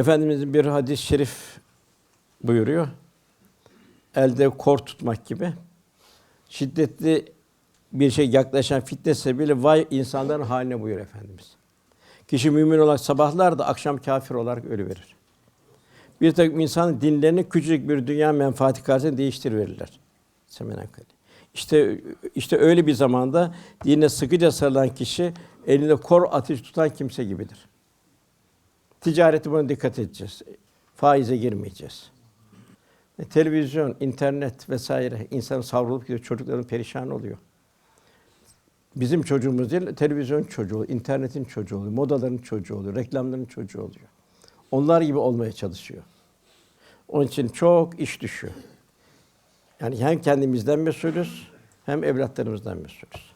Efendimizin bir hadis-i şerif buyuruyor. Elde kor tutmak gibi. Şiddetli bir şey yaklaşan fitne sebebiyle vay insanların haline buyur Efendimiz. Kişi mümin olarak sabahlar da akşam kafir olarak ölü verir. Bir takım insan dinlerini küçücük bir dünya menfaati karşısında değiştiriverirler. Semenen kali. İşte işte öyle bir zamanda dine sıkıca sarılan kişi elinde kor ateş tutan kimse gibidir. Ticareti buna dikkat edeceğiz. Faize girmeyeceğiz. E, televizyon, internet vesaire insanın savrulup gidiyor, çocukların perişan oluyor. Bizim çocuğumuz değil, televizyon çocuğu, internetin çocuğu oluyor, modaların çocuğu oluyor, reklamların çocuğu oluyor. Onlar gibi olmaya çalışıyor. Onun için çok iş düşüyor. Yani hem kendimizden mesulüz, hem evlatlarımızdan mesulüz.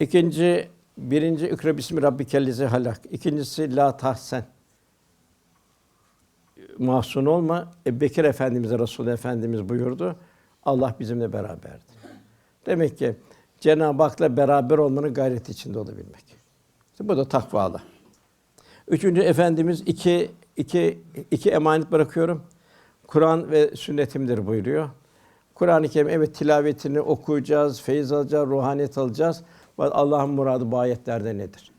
İkinci, birinci ikra bismi rabbikellezi halak. İkincisi la tahsen. Mahzun olma. Ebu Bekir Efendimiz, Resul Efendimiz buyurdu. Allah bizimle beraberdir. Demek ki Cenab-ı Hak'la beraber olmanın gayreti içinde olabilmek. İşte bu da takvalı. Üçüncü Efendimiz iki, iki, iki emanet bırakıyorum. Kur'an ve sünnetimdir buyuruyor. Kur'an-ı Kerim evet tilavetini okuyacağız, feyiz alacağız, ruhaniyet alacağız. Allah'ın muradı bu ayetlerde nedir?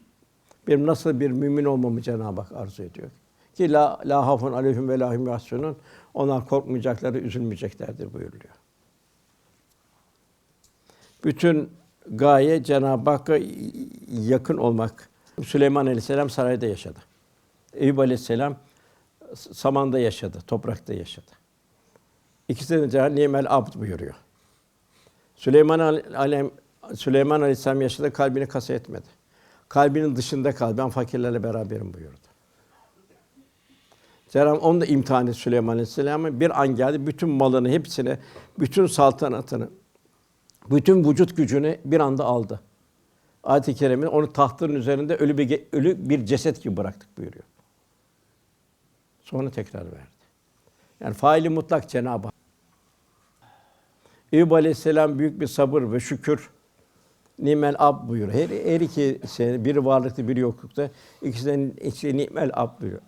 Benim nasıl bir mümin olmamı Cenab-ı Hak arzu ediyor. Ki la la hafun aleyhim ve lahum yahsunun. Onlar korkmayacakları, üzülmeyeceklerdir buyuruluyor. Bütün gaye Cenab-ı Hakk'a yakın olmak. Süleyman Aleyhisselam sarayda yaşadı. Eyüp Aleyhisselam samanda yaşadı, toprakta yaşadı. İkisi de Cenab-ı abd buyuruyor. Süleyman Aleyh Süleyman Aleyhisselam yaşadı, kalbini kasa etmedi. Kalbinin dışında kaldı. Ben fakirlerle beraberim buyurdu. Cenab-ı onu da imtihan etti Süleyman Aleyhisselam'ı. Bir an geldi, bütün malını, hepsini, bütün saltanatını, bütün vücut gücünü bir anda aldı. Ayet-i Kerime'de onu tahtın üzerinde ölü bir ölü bir ceset gibi bıraktık buyuruyor. Sonra tekrar verdi. Yani faili mutlak Cenab-ı Hak. Eyüp Aleyhisselam büyük bir sabır ve şükür nimel ab buyuruyor. Her, her iki sene, biri varlıkta, biri yoklukta. İkisinden içi nimel ab buyuruyor.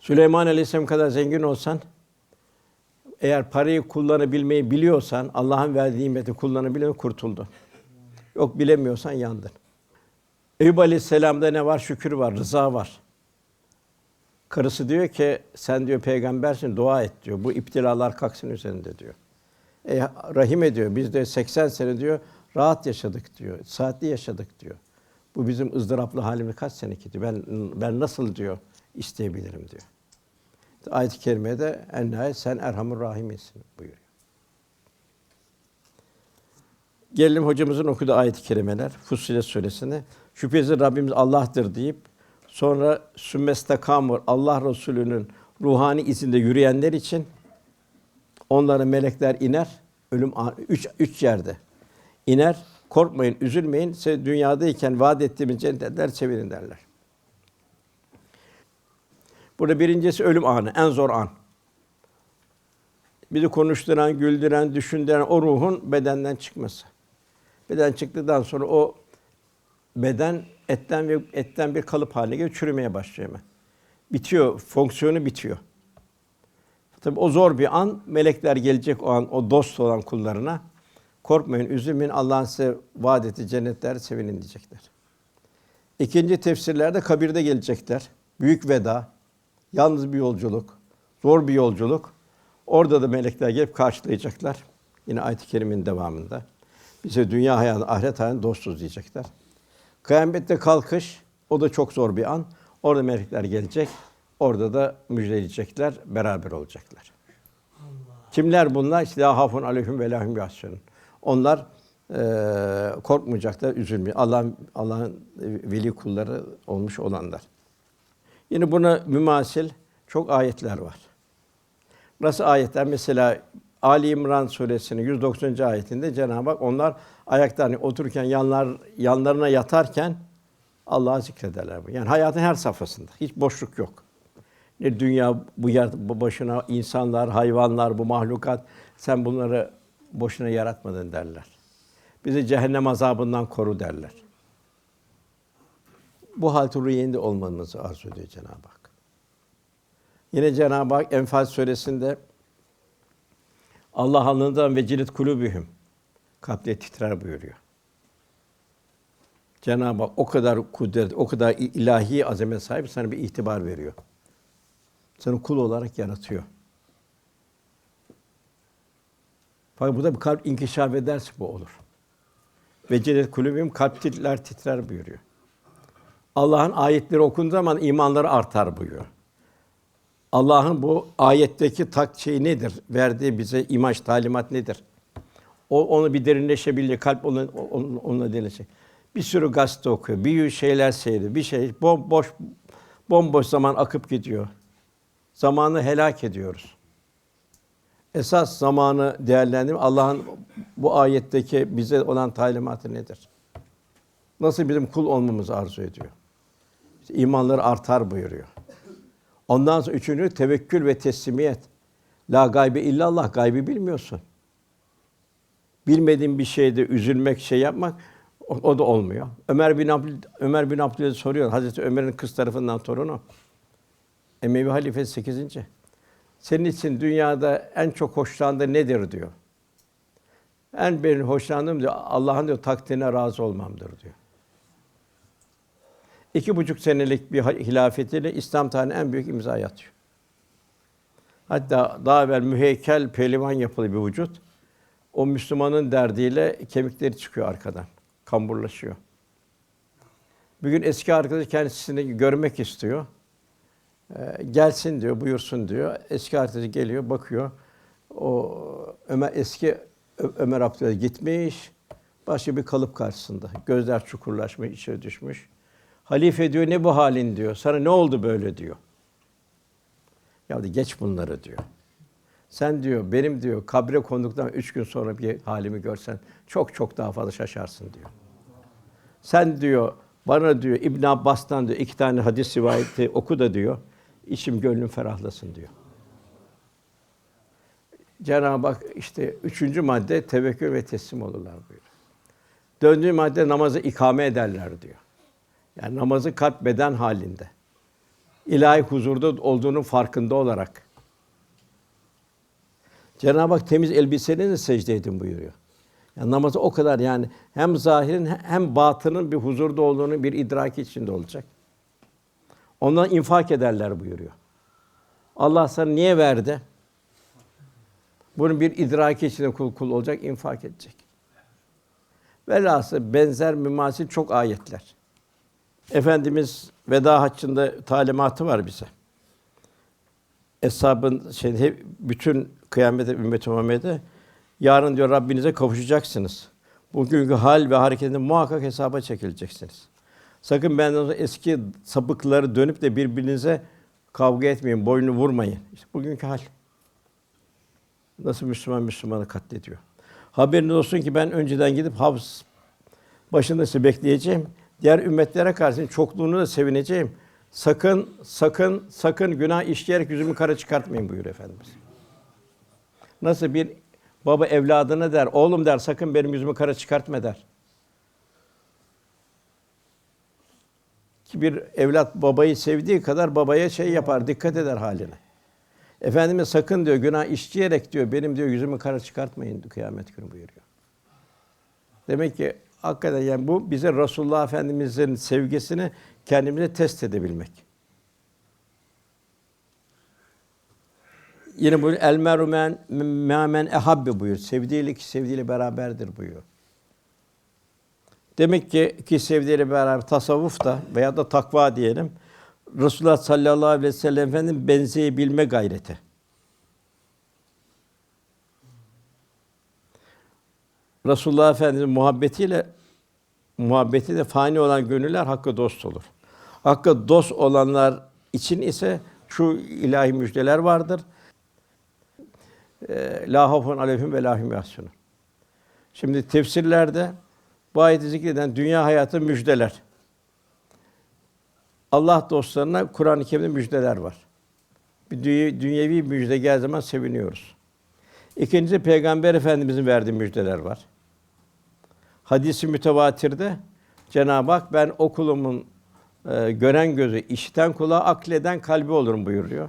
Süleyman Aleyhisselam kadar zengin olsan, eğer parayı kullanabilmeyi biliyorsan, Allah'ın verdiği nimeti kullanabiliyorsan kurtuldun. Yok bilemiyorsan yandın. Eyüp Aleyhisselam'da ne var? Şükür var, rıza var. Karısı diyor ki, sen diyor peygambersin, dua et diyor. Bu iptilalar kalksın üzerinde diyor. E, rahim ediyor. Biz de 80 sene diyor rahat yaşadık diyor. Saatli yaşadık diyor. Bu bizim ızdıraplı halimiz kaç sene ki diyor. Ben ben nasıl diyor isteyebilirim diyor. Ayet-i kerimede en nihayet sen Erhamur Rahim'sin buyuruyor. Gelelim hocamızın okuduğu ayet-i kerimeler Fussilet suresine. Şüphesiz Rabbimiz Allah'tır deyip sonra sümmestakamur Allah Resulü'nün ruhani izinde yürüyenler için onlara melekler iner. Ölüm üç, üç yerde iner. Korkmayın, üzülmeyin. Size dünyadayken vaat ettiğimiz cennetler sevinin derler. Burada birincisi ölüm anı, en zor an. Bizi konuşturan, güldüren, düşündüren o ruhun bedenden çıkması. Beden çıktıktan sonra o beden etten ve etten bir kalıp haline geliyor, çürümeye başlıyor hemen. Bitiyor, fonksiyonu bitiyor. Tabi o zor bir an. Melekler gelecek o an o dost olan kullarına. Korkmayın, üzülmeyin. Allah'ın size vaad ettiği cennetler sevinin diyecekler. İkinci tefsirlerde kabirde gelecekler. Büyük veda, yalnız bir yolculuk, zor bir yolculuk. Orada da melekler gelip karşılayacaklar. Yine ayet-i kerimenin devamında. Bize dünya hayatı, ahiret hayatı dostuz diyecekler. Kıyamette kalkış, o da çok zor bir an. Orada melekler gelecek. Orada da müjdeleyecekler, beraber olacaklar. Allah. Kimler bunlar? İşte hafun aleyhim ve lahum. Onlar e, korkmayacaklar, üzülmeyecek. Allah'ın Allah'ın veli kulları olmuş olanlar. Yine buna mümasil çok ayetler var. Nasıl ayetler? Mesela Ali İmran suresinin 190. ayetinde Cenab-ı Hak onlar ayakta hani otururken yanlar yanlarına yatarken Allah'ı zikrederler. Yani hayatın her safhasında hiç boşluk yok. Ne dünya bu yer başına insanlar, hayvanlar, bu mahlukat sen bunları boşuna yaratmadın derler. Bizi cehennem azabından koru derler. bu hal ruhiyinde olmanızı arzu ediyor Cenab-ı Hak. Yine Cenab-ı Hak Enfal suresinde Allah alnından ve cilit kulübühüm kalpleri titrer buyuruyor. Cenab-ı Hak o kadar kudret, o kadar ilahi azamet sahip sana bir itibar veriyor. Seni kul olarak yaratıyor. Fakat burada bir kalp inkişaf ederse bu olur. Ve cedet kulübüm kalp titrer titrer buyuruyor. Allah'ın ayetleri okunduğu zaman imanları artar buyuruyor. Allah'ın bu ayetteki tak şey nedir? Verdiği bize imaj, talimat nedir? O onu bir derinleşebilir, kalp onu onu- onunla derinleşecek. Bir sürü gazete okuyor, bir şeyler seyrediyor, bir şey bomboş bomboş zaman akıp gidiyor. Zamanı helak ediyoruz. Esas zamanı değerlendirme Allah'ın bu ayetteki bize olan talimatı nedir? Nasıl bizim kul olmamızı arzu ediyor? İşte imanları artar buyuruyor. Ondan sonra üçüncü tevekkül ve teslimiyet. La gaybe illallah gaybi bilmiyorsun. Bilmediğin bir şeyde üzülmek, şey yapmak o, o da olmuyor. Ömer bin Abdül Ömer bin Abdülaziz soruyor. Hazreti Ömer'in kız tarafından torunu. Emevi halifesi 8. Senin için dünyada en çok hoşlandığı nedir diyor. En benim hoşlandığım diyor Allah'ın diyor takdirine razı olmamdır diyor. İki buçuk senelik bir hilafetiyle İslam tarihinin en büyük imza atıyor. Hatta daha evvel müheykel pehlivan yapılı bir vücut. O Müslümanın derdiyle kemikleri çıkıyor arkadan. Kamburlaşıyor. Bir gün eski arkadaşı kendisini görmek istiyor. Ee, gelsin diyor, buyursun diyor. Eski arkadaşı geliyor, bakıyor. O Ömer eski Ömer Abdülaziz gitmiş. Başka bir kalıp karşısında. Gözler çukurlaşmış, içeri düşmüş. Halife diyor, ne bu halin diyor. Sana ne oldu böyle diyor. Ya diyor, geç bunları diyor. Sen diyor, benim diyor, kabre konduktan üç gün sonra bir halimi görsen çok çok daha fazla şaşarsın diyor. Sen diyor, bana diyor İbn Abbas'tan diyor iki tane hadis rivayeti oku da diyor. İçim gönlüm ferahlasın diyor. Cenab-ı Hak işte üçüncü madde tevekkül ve teslim olurlar buyuruyor. Dördüncü madde namazı ikame ederler diyor. Yani namazı kalp beden halinde. İlahi huzurda olduğunun farkında olarak. Cenab-ı Hak temiz elbiselerine secde edin buyuruyor. Yani namazı o kadar yani hem zahirin hem batının bir huzurda olduğunu bir idraki içinde olacak. Ondan infak ederler buyuruyor. Allah sana niye verdi? Bunun bir idraki içinde kul kul olacak, infak edecek. Velhasıl benzer mümasil çok ayetler. Efendimiz veda haccında talimatı var bize. Eshabın şey hep bütün kıyamete ümmet Muhammed'e yarın diyor Rabbinize kavuşacaksınız. Bugünkü hal ve hareketinde muhakkak hesaba çekileceksiniz. Sakın benden eski sapıkları dönüp de birbirinize kavga etmeyin, boynu vurmayın. İşte bugünkü hal. Nasıl Müslüman Müslümanı katlediyor. Haberiniz olsun ki ben önceden gidip Havs başında sizi bekleyeceğim. Diğer ümmetlere karşı çokluğunu da sevineceğim. Sakın, sakın, sakın günah işleyerek yüzümü kara çıkartmayın buyur Efendimiz. Nasıl bir baba evladına der, oğlum der, sakın benim yüzümü kara çıkartma der. Bir evlat babayı sevdiği kadar babaya şey yapar, dikkat eder haline. Efendimiz sakın diyor günah işleyerek diyor benim diyor yüzümü kara çıkartmayın kıyamet günü buyuruyor. Demek ki hakikaten yani bu bize Resulullah Efendimizin sevgisini kendimize test edebilmek. Yine bu el meru men men ehabbe buyur. Sevdiğiyle ki sevdiğiyle beraberdir buyuruyor. Demek ki ki sevdiğiyle beraber tasavvuf da veya da takva diyelim. Resulullah sallallahu aleyhi ve sellem Efendimiz benzeyebilme gayreti. Resulullah Efendimiz'in muhabbetiyle muhabbeti de fani olan gönüller hakka dost olur. Hakka dost olanlar için ise şu ilahi müjdeler vardır. Eee, La havfun aleyhim ve la hum yahzunun. Şimdi tefsirlerde bu ayeti zikreden dünya hayatı müjdeler. Allah dostlarına Kur'an-ı Kerim'de müjdeler var. Bir dü- dünyevi müjde geldiği zaman seviniyoruz. İkincisi Peygamber Efendimizin verdiği müjdeler var. Hadisi mütevatirde Cenab-ı Hak ben okulumun e, gören gözü, işiten kulağı, akleden kalbi olurum buyuruyor.